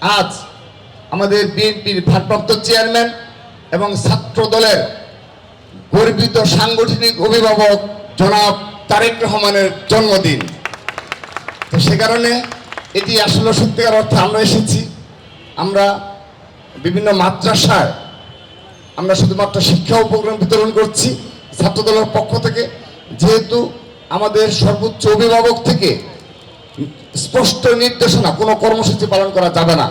আজ আমাদের বিএনপির ভারপ্রাপ্ত চেয়ারম্যান এবং ছাত্র দলের গর্বিত সাংগঠনিক অভিভাবক জনাব তারেক রহমানের জন্মদিন। তো সে কারণে এটি আসলে সত্যিকার অর্থে আমরা এসেছি। আমরা বিভিন্ন মাদ্রাসায় আমরা শুধুমাত্র শিক্ষা উপকরণ বিতরণ করছি ছাত্রদলের পক্ষ থেকে। যেহেতু আমাদের সর্বোচ্চ অভিভাবক থেকে স্পষ্ট নির্দেশনা, কোনো কর্মসূচি পালন করা যাবে না।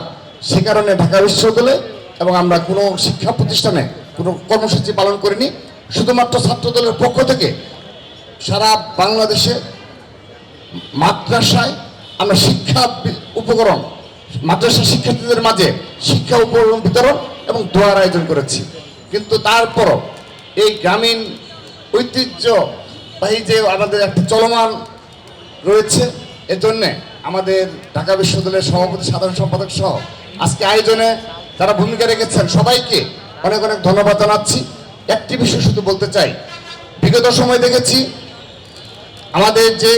সে কারণে ঢাকা বিশ্ববিদ্যালয়ে এবং আমরা কোনো শিক্ষা প্রতিষ্ঠানে কোনো কর্মসূচি পালন করিনি। শুধুমাত্র ছাত্রদলের পক্ষ থেকে সারা বাংলাদেশে মাদ্রাসায় আমরা শিক্ষা উপকরণ মাদ্রাসা শিক্ষার্থীদের মাঝে শিক্ষা উপকরণ বিতরণ এবং দোয়ার আয়োজন করেছি। কিন্তু তারপরও এই গ্রামীণ ঐতিহ্য বাহী যে আমাদের একটা চলমান রয়েছে এজন্যে আমাদের ঢাকা বিশ্ববিদ্যালয়ের সভাপতি, সাধারণ সম্পাদক সহ আজকে আয়োজনে যারা ভূমিকা রেখেছেন সবাইকে অনেক অনেক ধন্যবাদ জানাচ্ছি। একটি বিষয় শুধু বলতে চাই, বিগত সময় দেখেছি আমাদের যে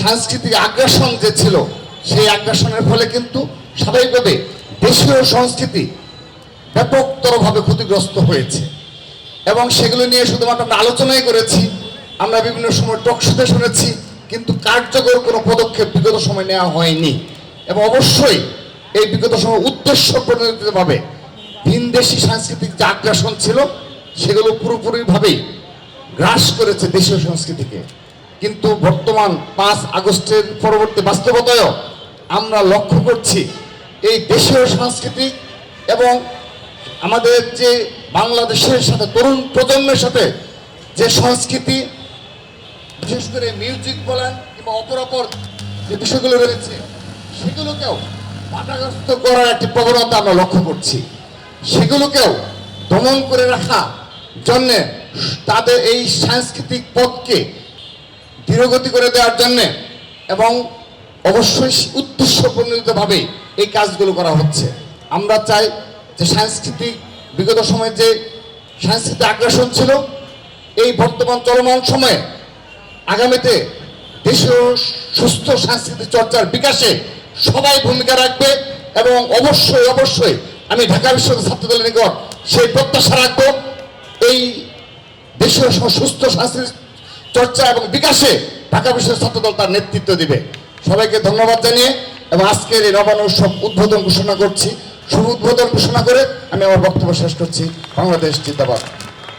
সাংস্কৃতিক আগ্রাসন যে ছিল, সেই আগ্রাসনের ফলে কিন্তু স্বাভাবিকভাবে দেশীয় সংস্কৃতি ব্যাপকতরভাবে ক্ষতিগ্রস্ত হয়েছে। এবং সেগুলো নিয়ে শুধুমাত্র আমরা আলোচনাই করেছি, আমরা বিভিন্ন সময় টকশোতে শুনেছি কিন্তু কার্যকর কোনো পদক্ষেপ বিগত সময় নেওয়া হয়নি। এবং অবশ্যই এই বিগত সময় উদ্দেশ্য প্রণোদিতভাবে ভিনদেশি সাংস্কৃতিক যে আগ্রাসন ছিল, সেগুলো পুরোপুরিভাবেই গ্রাস করেছে দেশীয় সংস্কৃতিকে। কিন্তু বর্তমান পাঁচ আগস্টের পরবর্তী বাস্তবতায়ও আমরা লক্ষ্য করছি এই দেশীয় সাংস্কৃতিক এবং আমাদের যে বাংলাদেশের সাথে তরুণ প্রজন্মের সাথে যে সংস্কৃতি বিশেষ করে মিউজিক বলেন কিংবা অপর অপর যে বিষয়গুলো রয়েছে, সেগুলোকেও বাধাগ্রস্ত করার একটি প্রবণতা আমরা লক্ষ্য করছি। সেগুলোকেও দমন করে রাখা জন্যে তাদের এই সাংস্কৃতিক পথকে ধীরগতি করে দেওয়ার জন্যে এবং অবশ্যই উদ্দেশ্য প্রণোদিতভাবে এই কাজগুলো করা হচ্ছে। আমরা চাই যে সাংস্কৃতিক, বিগত সময়ে যে সাংস্কৃতিক আগ্রাসন ছিল, এই বর্তমান চলমান সময়ে আগামীতে দেশীয় সুস্থ সাংস্কৃতিক চর্চার বিকাশে সবাই ভূমিকা রাখবে এবং অবশ্যই অবশ্যই আমি ঢাকা বিশ্ববিদ্যালয় ছাত্রদলের নিকট সেই প্রত্যাশা রাখব। এই দেশীয় সুস্থ সাংস্কৃতিক চর্চা এবং বিকাশে ঢাকা বিশ্ববিদ্যালয় ছাত্রদল তার নেতৃত্ব দিবে। সবাইকে ধন্যবাদ জানিয়ে এবং আজকের এই নবান্ন উৎসব উদ্বোধন ঘোষণা করছি। শুভ উদ্বোধন ঘোষণা করে আমি আমার বক্তব্য শেষ করছি। বাংলাদেশ জিন্দাবাদ।